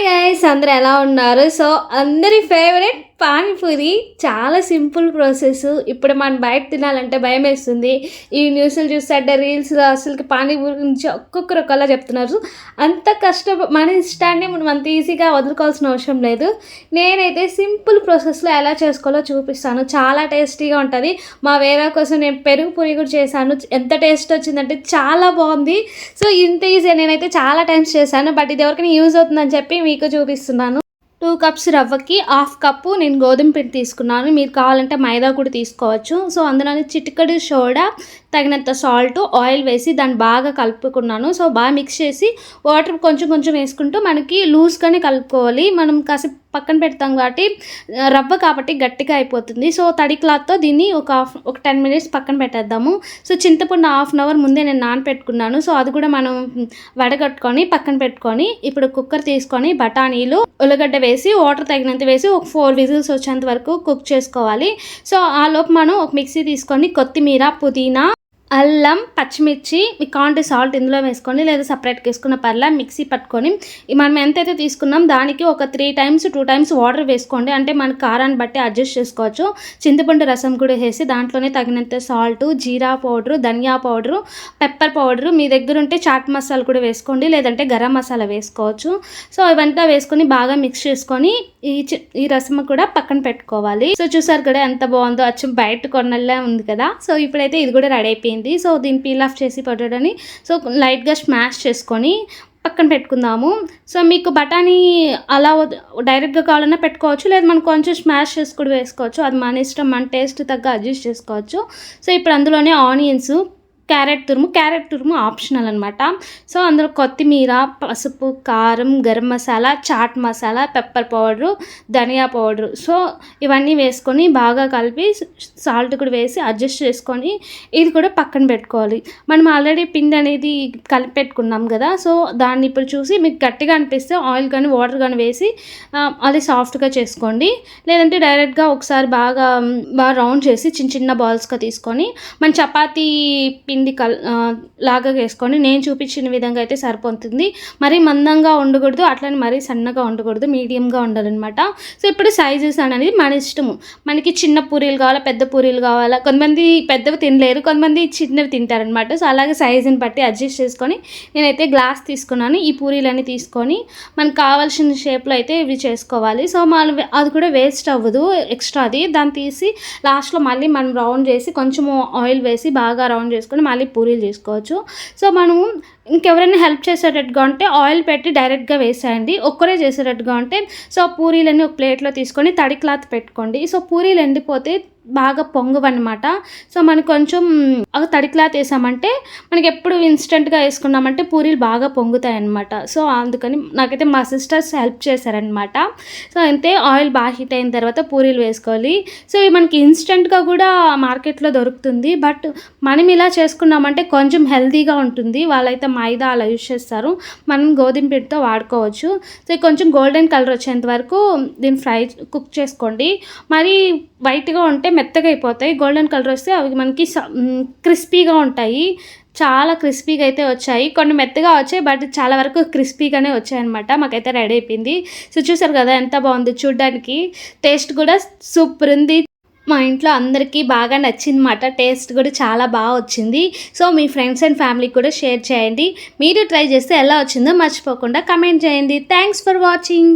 Hi guys అందరు ఎలా ఉన్నారు? సో అందరి ఫేవరెట్ పానీపూరి చాలా సింపుల్ ప్రాసెస్. ఇప్పుడు మనం బయట తినాలంటే భయం వేస్తుంది. ఈ న్యూస్లు చూస్తుంటే రీల్స్లో అసలుకి పానీపూరి గురించి ఒక్కొక్కరు ఒకలా చెప్తున్నారు. అంత కష్టం మన ఇష్టాన్ని మనం అంత ఈజీగా వదులుకోవాల్సిన అవసరం లేదు. నేనైతే సింపుల్ ప్రాసెస్లో ఎలా చేసుకోవాలో చూపిస్తాను. చాలా టేస్టీగా ఉంటుంది. మా వేరే కోసం నేను పెరుగు పూరి కూడా చేశాను. ఎంత టేస్ట్ వచ్చిందంటే చాలా బాగుంది. సో ఇంత ఈజీ నేనైతే చాలా టైమ్స్ చేశాను. బట్ ఇది ఎవరికైనా యూజ్ అవుతుందని చెప్పి మీకు చూపిస్తున్నాను. టూ కప్స్ రవ్వకి హాఫ్ కప్పు నేను గోధుమ పిండి తీసుకున్నాను. మీరు కావాలంటే మైదా కూడా తీసుకోవచ్చు. సో అందులోని చిటికడు సోడా తగినంత సాల్ట్ ఆయిల్ వేసి దాన్ని బాగా కలుపుకున్నాను. సో బాగా మిక్స్ చేసి వాటర్ కొంచెం కొంచెం వేసుకుంటూ మనకి లూజ్గానే కలుపుకోవాలి. మనం కాసేపు పక్కన పెడతాం కాబట్టి రవ్వ కాబట్టి గట్టిగా అయిపోతుంది. సో తడి క్లాత్తో దీన్ని ఒక హాఫ్ ఒక టెన్ మినిట్స్ పక్కన పెట్టేద్దాము. సో చింతపండు హాఫ్ అన్ అవర్ ముందే నేను నానపెట్టుకున్నాను. సో అది కూడా మనం వడగట్టుకొని పక్కన పెట్టుకొని ఇప్పుడు కుక్కర్ తీసుకొని బఠానీలు ఉల్లగడ్డ వేసి వాటర్ తగినంత వేసి ఒక ఫోర్ విజిల్స్ వచ్చేంత వరకు కుక్ చేసుకోవాలి. సో ఆ లోపు మనం ఒక మిక్సీ తీసుకొని కొత్తిమీర పుదీనా అల్లం పచ్చిమిర్చి మీకు కాంటే సాల్ట్ ఇందులో వేసుకోండి లేదా సపరేట్గా వేసుకున్న పర్లా మిక్సీ పట్టుకొని మనం ఎంతైతే తీసుకున్నాం దానికి ఒక three times two times water వేసుకోండి. అంటే మన కారాన్ని బట్టి అడ్జస్ట్ చేసుకోవచ్చు. చింతపండు రసం కూడా వేసి దాంట్లోనే తగినంత salt jeera powder dhaniya powder pepper powder మీ దగ్గర ఉంటే చాట్ మసాలా కూడా వేసుకోండి. లేదంటే గరం మసాలా వేసుకోవచ్చు. సో ఇవంతా వేసుకొని బాగా మిక్స్ చేసుకొని ఈ చి- ఈ రసం కూడా పక్కన పెట్టుకోవాలి. సో చూసారు కూడా ఎంత బాగుందో? అచ్చం బయట కొన్నల్లా ఉంది కదా. సో ఇప్పుడైతే ఇది కూడా రెడీ అయిపోయింది. సో దీన్ని పీల్ ఆఫ్ చేసి పొటాటోని సో లైట్గా స్మాష్ చేసుకొని పక్కన పెట్టుకుందాము. సో మీకు బఠానీ అలా డైరెక్ట్గా కావాలన్నా పెట్టుకోవచ్చు. లేదా మనం కొంచెం స్మాష్ చేసి కూడా వేసుకోవచ్చు. అది మన ఇష్టం మన టేస్ట్ తగ్గ అడ్జస్ట్ చేసుకోవచ్చు. సో ఇప్పుడు అందులోనే ఆనియన్స్ క్యారెట్ తురుము క్యారెట్ తురుము ఆప్షనల్ అనమాట సో అందులో కొత్తిమీర పసుపు కారం garam masala chaat masala pepper powder dhaniya powder. So ఇవన్నీ వేసుకొని బాగా కలిపి సాల్ట్ కూడా వేసి అడ్జస్ట్ చేసుకొని ఇది కూడా పక్కన పెట్టుకోవాలి. మనం ఆల్రెడీ పిండి అనేది కలిపి పెట్టుకున్నాం కదా సో దాన్ని ఇప్పుడు చూసి మీకు గట్టిగా అనిపిస్తే ఆయిల్ కానీ వాటర్ కానీ వేసి అది సాఫ్ట్గా చేసుకోండి. లేదంటే డైరెక్ట్గా ఒకసారి బాగా బాగా రౌండ్ చేసి చిన్న చిన్న బాల్స్గా తీసుకొని మన చపాతీ పిండి కల్ లాగా వేసుకొని నేను చూపించిన విధంగా అయితే సరిపోతుంది. మరీ మందంగా ఉండకూడదు అట్లనే మరీ సన్నగా ఉండకూడదు మీడియంగా ఉండాలన్నమాట సో ఇప్పుడు సైజెస్ అనేది మన ఇష్టము. మనకి చిన్న పూరీలు కావాలా పెద్ద పూరీలు కావాలా కొంతమంది పెద్దవి తినలేరు కొంతమంది చిన్నవి తింటారనమాట సో అలాగే సైజుని బట్టి అడ్జస్ట్ చేసుకొని నేనైతే గ్లాస్ తీసుకున్నాను. ఈ పూరీలన్నీ తీసుకొని మనకు కావాల్సిన షేప్లో అయితే ఇవి చేసుకోవాలి. సో మనం అది కూడా వేస్ట్ అవ్వదు ఎక్స్ట్రా అది. దాన్ని తీసి లాస్ట్లో మళ్ళీ మనం రౌండ్ చేసి కొంచెం ఆయిల్ వేసి బాగా రౌండ్ చేసుకొని మళ్ళీ పూరీలు చేసుకోవచ్చు సో మనము ఇంకెవరైనా హెల్ప్ చేసేటట్టుగా ఉంటే ఆయిల్ పెట్టి డైరెక్ట్గా వేసేయండి. ఒక్కరే చేసేటట్టుగా ఉంటే సో పూరీలన్నీ ఒక ప్లేట్లో తీసుకొని తడి క్లాత్ పెట్టుకోండి. సో పూరీలు ఎండిపోతే బాగా పొంగవన్నమాట. సో మనకి కొంచెం ఒక తడి క్లాత్ వేసామంటే మనకి ఎప్పుడు ఇన్స్టెంట్గా వేసుకున్నామంటే పూరీలు బాగా పొంగుతాయి అన్నమాట సో అందుకని నాకైతే మా సిస్టర్స్ హెల్ప్ చేశారనమాట సో అంతే ఆయిల్ బాగా హీట్ అయిన తర్వాత పూరీలు వేసుకోవాలి. సో ఇవి మనకి ఇన్స్టెంట్గా కూడా మార్కెట్లో దొరుకుతుంది. బట్ మనం ఇలా చేసుకున్నామంటే కొంచెం హెల్తీగా ఉంటుంది. వాళ్ళైతే మైదా అలా యూజ్ చేస్తారు. మనం గోధుమ పిండితో వాడుకోవచ్చు. సో కొంచెం గోల్డెన్ కలర్ వచ్చేంత వరకు దీన్ని ఫ్రై కుక్ చేసుకోండి. మరి వైట్గా ఉంటే మెత్తగా అయిపోతాయి. గోల్డెన్ కలర్ వస్తే అవి మనకి క్రిస్పీగా ఉంటాయి. చాలా క్రిస్పీగా అయితే వచ్చాయి. కొన్ని మెత్తగా వచ్చాయి బట్ చాలా వరకు క్రిస్పీగానే వచ్చాయి అనమాట మాకైతే రెడీ అయిపోయింది. సో చూసారు కదా ఎంత బాగుంది చూడ్డానికి. టేస్ట్ కూడా సూపర్ ఉంది. మా ఇంట్లో అందరికీ బాగా నచ్చిందన్నమాట. టేస్ట్ కూడా చాలా బాగా వచ్చింది. సో మీ ఫ్రెండ్స్ అండ్ ఫ్యామిలీకి కూడా షేర్ చేయండి. మీరు ట్రై చేస్తే ఎలా వచ్చిందో మర్చిపోకుండా కమెంట్ చేయండి. Thanks for watching